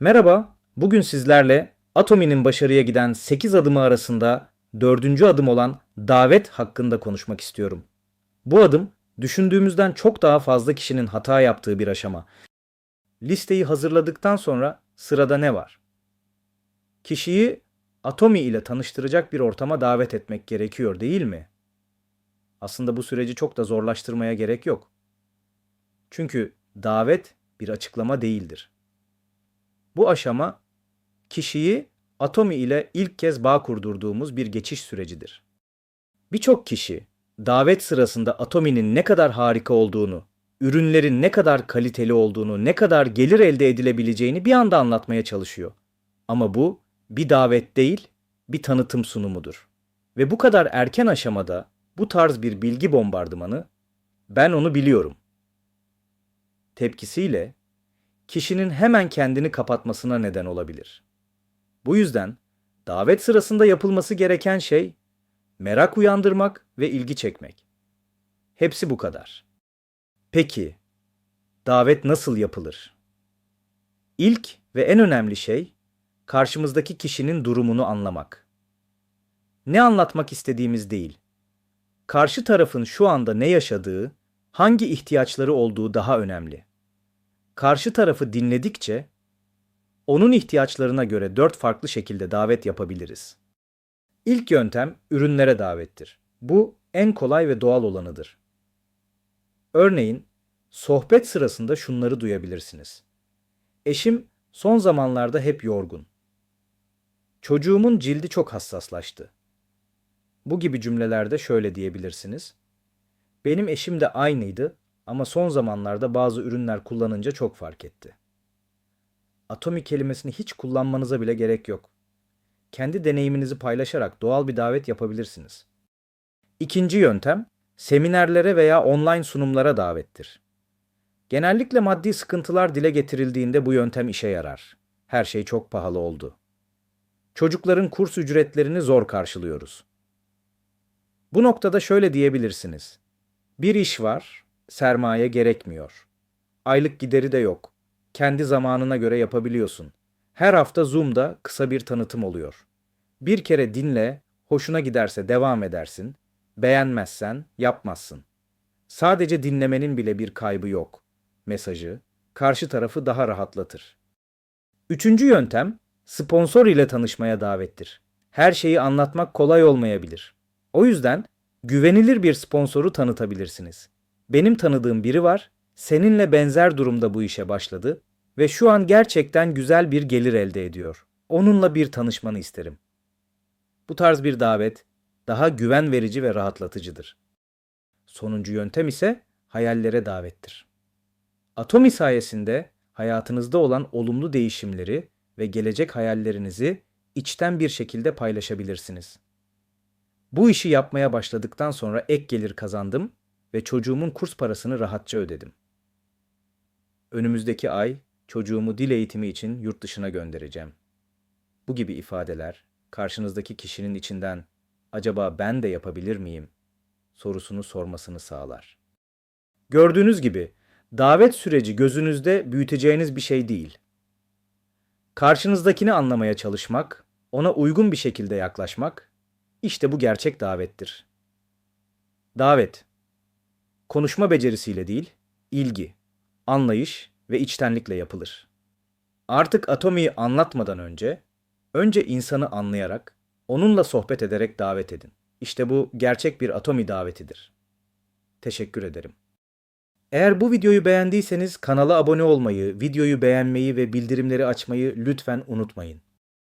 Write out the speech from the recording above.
Merhaba, bugün sizlerle Atomi'nin başarıya giden 8 adımı arasında 4. adım olan davet hakkında konuşmak istiyorum. Bu adım düşündüğümüzden çok daha fazla kişinin hata yaptığı bir aşama. Listeyi hazırladıktan sonra sırada ne var? Kişiyi Atomi ile tanıştıracak bir ortama davet etmek gerekiyor değil mi? Aslında bu süreci çok da zorlaştırmaya gerek yok. Çünkü davet bir açıklama değildir. Bu aşama kişiyi Atomi ile ilk kez bağ kurdurduğumuz bir geçiş sürecidir. Birçok kişi davet sırasında Atomi'nin ne kadar harika olduğunu, ürünlerin ne kadar kaliteli olduğunu, ne kadar gelir elde edilebileceğini bir anda anlatmaya çalışıyor. Ama bu bir davet değil, bir tanıtım sunumudur. Ve bu kadar erken aşamada bu tarz bir bilgi bombardımanı ben onu biliyorum. Tepkisiyle kişinin hemen kendini kapatmasına neden olabilir. Bu yüzden davet sırasında yapılması gereken şey merak uyandırmak ve ilgi çekmek. Hepsi bu kadar. Peki davet nasıl yapılır? İlk ve en önemli şey karşımızdaki kişinin durumunu anlamak. Ne anlatmak istediğimiz değil. Karşı tarafın şu anda ne yaşadığı, hangi ihtiyaçları olduğu daha önemli. Karşı tarafı dinledikçe onun ihtiyaçlarına göre dört farklı şekilde davet yapabiliriz. İlk yöntem ürünlere davettir. Bu en kolay ve doğal olanıdır. Örneğin sohbet sırasında şunları duyabilirsiniz. Eşim son zamanlarda hep yorgun. Çocuğumun cildi çok hassaslaştı. Bu gibi cümlelerde şöyle diyebilirsiniz. Benim eşim de aynıydı ama son zamanlarda bazı ürünler kullanınca çok fark etti. Atomi kelimesini hiç kullanmanıza bile gerek yok. Kendi deneyiminizi paylaşarak doğal bir davet yapabilirsiniz. İkinci yöntem, seminerlere veya online sunumlara davettir. Genellikle maddi sıkıntılar dile getirildiğinde bu yöntem işe yarar. Her şey çok pahalı oldu. Çocukların kurs ücretlerini zor karşılıyoruz. Bu noktada şöyle diyebilirsiniz. Bir iş var, sermaye gerekmiyor. Aylık gideri de yok. Kendi zamanına göre yapabiliyorsun. Her hafta Zoom'da kısa bir tanıtım oluyor. Bir kere dinle, hoşuna giderse devam edersin. Beğenmezsen yapmazsın. Sadece dinlemenin bile bir kaybı yok. Mesajı karşı tarafı daha rahatlatır. Üçüncü yöntem sponsor ile tanışmaya davettir. Her şeyi anlatmak kolay olmayabilir. O yüzden güvenilir bir sponsoru tanıtabilirsiniz. Benim tanıdığım biri var, seninle benzer durumda bu işe başladı ve şu an gerçekten güzel bir gelir elde ediyor. Onunla bir tanışmanı isterim. Bu tarz bir davet daha güven verici ve rahatlatıcıdır. Sonuncu yöntem ise hayallere davettir. Atomi sayesinde hayatınızda olan olumlu değişimleri ve gelecek hayallerinizi içten bir şekilde paylaşabilirsiniz. Bu işi yapmaya başladıktan sonra ek gelir kazandım ve çocuğumun kurs parasını rahatça ödedim. Önümüzdeki ay çocuğumu dil eğitimi için yurt dışına göndereceğim. Bu gibi ifadeler karşınızdaki kişinin içinden acaba ben de yapabilir miyim sorusunu sormasını sağlar. Gördüğünüz gibi davet süreci gözünüzde büyüteceğiniz bir şey değil. Karşınızdakini anlamaya çalışmak, ona uygun bir şekilde yaklaşmak işte bu gerçek davettir. Davet konuşma becerisiyle değil, ilgi, anlayış ve içtenlikle yapılır. Artık atomiyi anlatmadan önce, önce insanı anlayarak, onunla sohbet ederek davet edin. İşte bu gerçek bir atomi davetidir. Teşekkür ederim. Eğer bu videoyu beğendiyseniz kanala abone olmayı, videoyu beğenmeyi ve bildirimleri açmayı lütfen unutmayın.